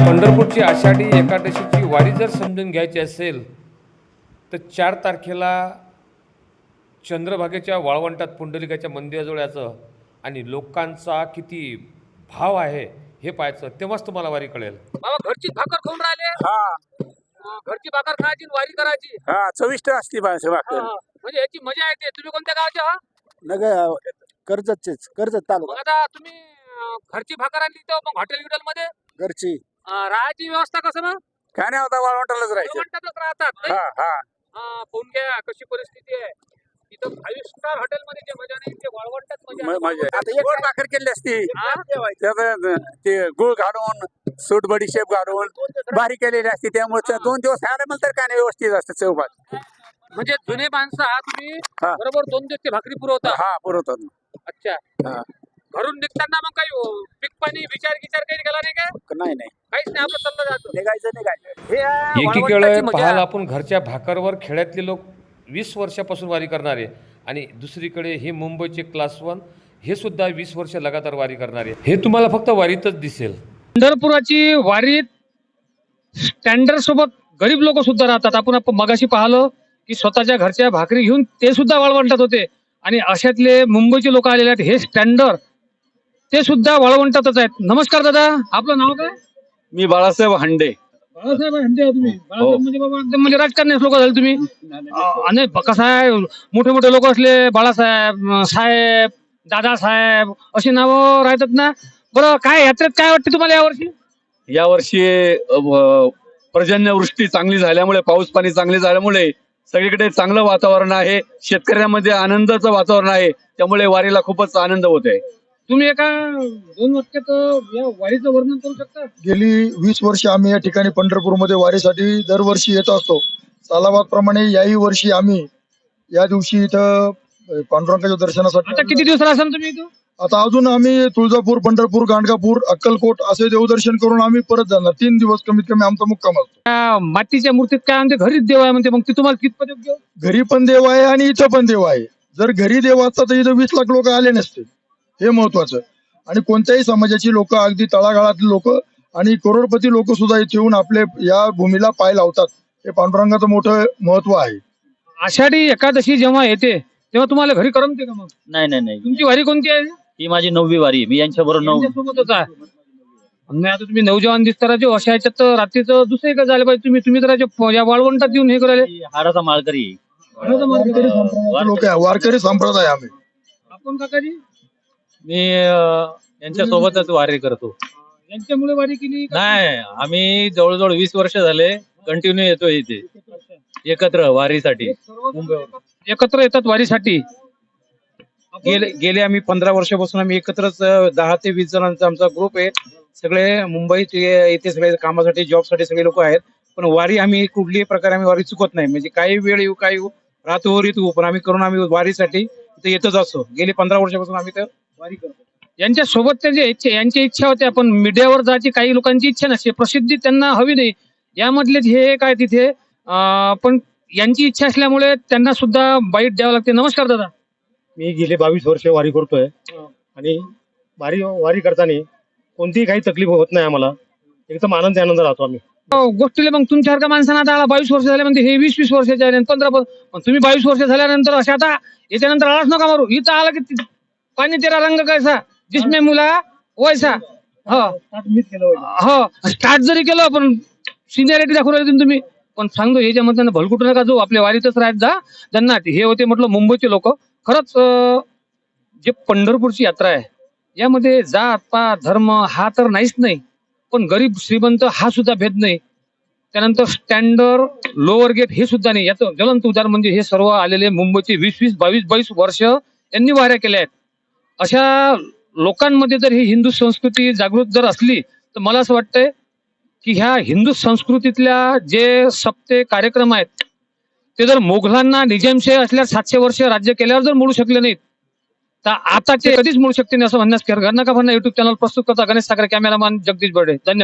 पंढरपूरची आषाढी एकादशीची वारी जर समजून घ्यायची असेल तर चार तारखेला चंद्रभागेच्या वाळवंटात पुंडलिकाच्या मंदिराजवळ याचं आणि लोकांचा किती भाव आहे हे पाहायचं तेव्हाच तुम्हाला वारी कळेल. बाबा घरची भाकर खाऊन राहिले? हा. घरची भाकर खायची आणि वारी करायची? हा चविष्ट असते भाषा भाकर. हा. म्हणजे याची मजा येते. तुम्ही कोणत्या गावाचे हा नग कर्जतचेच कर्जत मग तालुका आता तुम्ही अं, घरची भाकर आणली तर मग हॉटेल गिटेल मध्ये? घरची. अं, राहायची व्यवस्था कसं ना काय नाही होता वाळवंटालाच राहायचं. म्हणतातच राहतात. नाही? हा हा. हा, पाहून घ्या कशी परिस्थिती आहे? इथं फाईव्ह स्टार हॉटेल मध्ये जे मजा नाही ते वाळवंटात मजा म- आहे. मजा आहे. आता गोड भाकर केली असती हा? त्यात ते गुळ घालून सूट बडीशेप घालून बारीक केलेली असते त्यामुळे त्या दोन दिवस खायला मला तर काय नाही व्यवस्थित असतं चौभात म्हणजे जुने माणसं हा तुम्ही हा. बरोबर दोन दिवस ते भाकरी पुरवता हा पुरवतात अच्छा हा. घरून निघताना मग काही अं, पीक पाणी विचार विचार काही केला नाही का नाही नाही काहीच नाही आपलं चाललं जातं निघायचं निघायचं हे आहे एकीकडे वाळवंटाची मजा. पाहायला आपण घरच्या भाकरवर खेड्यातले लोक वीस वर्षापासून वारी करणारे. आणि दुसरीकडे हे मुंबईचे क्लास वन हे सुद्धा वीस वर्ष लगातार वारी करणारे. हे तुम्हाला फक्त वारीतच दिसेल. पंढरपुराची वारीत स्टँडर्ड सोबत गरीब लोक सुद्धा राहतात. आपण आपण मगाशी पाहिलं की स्वतःच्या घरच्या भाकरी घेऊन ते सुद्धा वाळवंटात होते. आणि अशातले मुंबईचे लोक आलेले आहेत हे स्टँडर्ड ते सुद्धा वाळवंटातच आहेत. नमस्कार दादा आपलं नाव काय? मी बाळासाहेब हांडे. बाळासाहेब तुम्ही. बाळासाहेब म्हणजे बाबा एकदम म्हणजे राजकारणी लोक झाले तुम्ही. अं, आणि कसं आहे मोठे मोठे लोक असले बाळासाहेब अं, साहेब दादासाहेब अशी नावं राहतात ना. बरं काय यात्रेत काय वाटते तुम्हाला यावर्षी? यावर्षी अ, व- पर्जन्यवृष्टी चांगली झाल्यामुळे पाऊस पाणी चांगले झाल्यामुळे सगळीकडे चांगलं वातावरण आहे. शेतकऱ्यांमध्ये आनंदाचं वातावरण आहे. त्यामुळे वारीला खूपच आनंद होत आहे तुम्ही एका दोन वाक्यात या वारीचं वर्णन करू शकता? गेली वीस वर्ष आम्ही या ठिकाणी पंढरपूरमध्ये वारीसाठी दरवर्षी येत असतो. सालाबाद प्रमाणे याही वर्षी आम्ही या दिवशी इथं पांडुरंगाच्या दर्शनासाठी आता किती दिवस राहसान तुम्ही इथं? आता अजून आम्ही तुळजापूर पंढरपूर गाणगापूर अक्कलकोट असे देवदर्शन करून आम्ही परत जाणार. तीन दिवस कमीत कमी आमचा मुक्काम असतो. त्या मातीच्या मूर्तीत काय म्हणते घरीच देव आहे म्हणते. मग ती तुम्हाला कितपत योग्य? घरी पण देव आहे आणि इथं पण देव आहे. जर घरी देव असता तर इथं वीस लाख लोक आले नसते. हे महत्वाचं आणि कोणत्याही समाजाची लोक अगदी तळागाळातली लोक आणि करोडपती लोक सुद्धा इथे येऊन आपले या भूमीला पाय लावतात. हे पांडुरंगाचं मोठं महत्त्व आहे. आषाढी एकादशी जेव्हा येते तेव्हा तुम्हाला घरी करमते का मग? नाही नाही नाही. तुमची वारी कोणती आहे? ही माझी नववी वारी आहे. मी यांच्या बरोबर नऊ आहे. नाही आता तुम्ही नौजवान दिसता राजे अशा ह्याच्यात तर रात्रीचं दुसरं काय झालं पाहिजे. तुम्ही तुम्ही तर राजे या वाळवंटात येऊन हे करायला मी हाराचा माळकरी आहे. वारकरी संप्रदायाचे लोक आहे. वारकरी संप्रदाय आम्ही. आपण काकाजी? मी यांच्या सोबतच वारी करतो. यांच्यामुळे वारी केली का? नाही आम्ही जवळजवळ वीस वर्ष झाले कंटिन्यू येतो इथे. एकत्र वारीसाठी. एकत्र येतात वारीसाठी. गेले गेले आम्ही पंधरा वर्षापासून आम्ही एकत्रच अ, दहा ते वीस जणांचा आमचा ग्रुप आहे. सगळे मुंबईत ये- इथे सगळे कामासाठी जॉबसाठी सगळे लोक आहेत. पण वारी आम्ही कुठल्याही प्रकारे आम्ही वारी चुकत नाही. म्हणजे काही वेळ येऊ काही येऊ रातोवर येऊ पण आम्ही करून आम्ही वारीसाठी इथे येतच असतो. गेली पंधरा वर्षापासून आम्ही तर यांच्या सोबत त्यांची इच्छा यांची इच्छा होती आपण मीडियावर जायची काही लोकांची इच्छा नसते. प्रसिद्धी त्यांना हवी नाही. यामधले हे काय तिथे. पण यांची इच्छा असल्यामुळे त्यांना सुद्धा बाईट द्यावं लागते. नमस्कार दादा. मी गेले बावीस वर्ष वारी करतोय. आणि वारी वारी करताना कोणतीही काही तकलीफ होत नाही आम्हाला. एकदम आनंद आनंद राहतो आम्ही. हो, गोष्टीला मग तुमच्यासारख्या माणसांना आता बावीस वर्ष झाले म्हणजे हे वीस वीस वर्षाचे आहे पंधरा पण तुम्ही बावीस वर्ष झाल्यानंतर अशा आता याच्यानंतर आळाच नका मारू. इथं आला की पाणी तेरा रंग कैसा? जिसमे मुला वैसा. हो. हो. स्टार्ट जरी केलं पण सिनियरिटी दाखवून राहिले तुम्ही. पण सांगतो याच्यामध्ये ना भलकुट नका जो आपल्या वारीतच राहत जा. त्यांना हे होते म्हटलं मुंबईचे लोक. खरंच जे पंढरपूरची यात्रा आहे यामध्ये जात पात धर्म हा तर नाहीच नाही. पण गरीब श्रीमंत हा सुद्धा भेद नाही. त्यानंतर स्टँडर्ड लोअर गेट हे सुद्धा नाही. याचं ज्वलंत उदाहरण म्हणजे हे सर्व आलेले मुंबईचे वीस वीस बावीस बावीस वर्ष यांनी वाऱ्या केल्या आहेत. अशा लोकांमध्ये जर ही हिंदू संस्कृती जागृत जर असली तर मला असं वाटतंय की ह्या हिंदू संस्कृतीतल्या जे सप्ते कार्यक्रम आहेत ते जर मोघलांना निजामशाही असल्या सातशे वर्ष राज्य केल्यावर जर मोडू शकले नाहीत तर आताचे कधीच मोडू शकते नाही असं म्हणण्यास घर नका म्हणणं युट्यूब चॅनल प्रस्तुत करता. गणेश साखरे कॅमेरामॅन जगदीश बर्डे. धन्यवाद.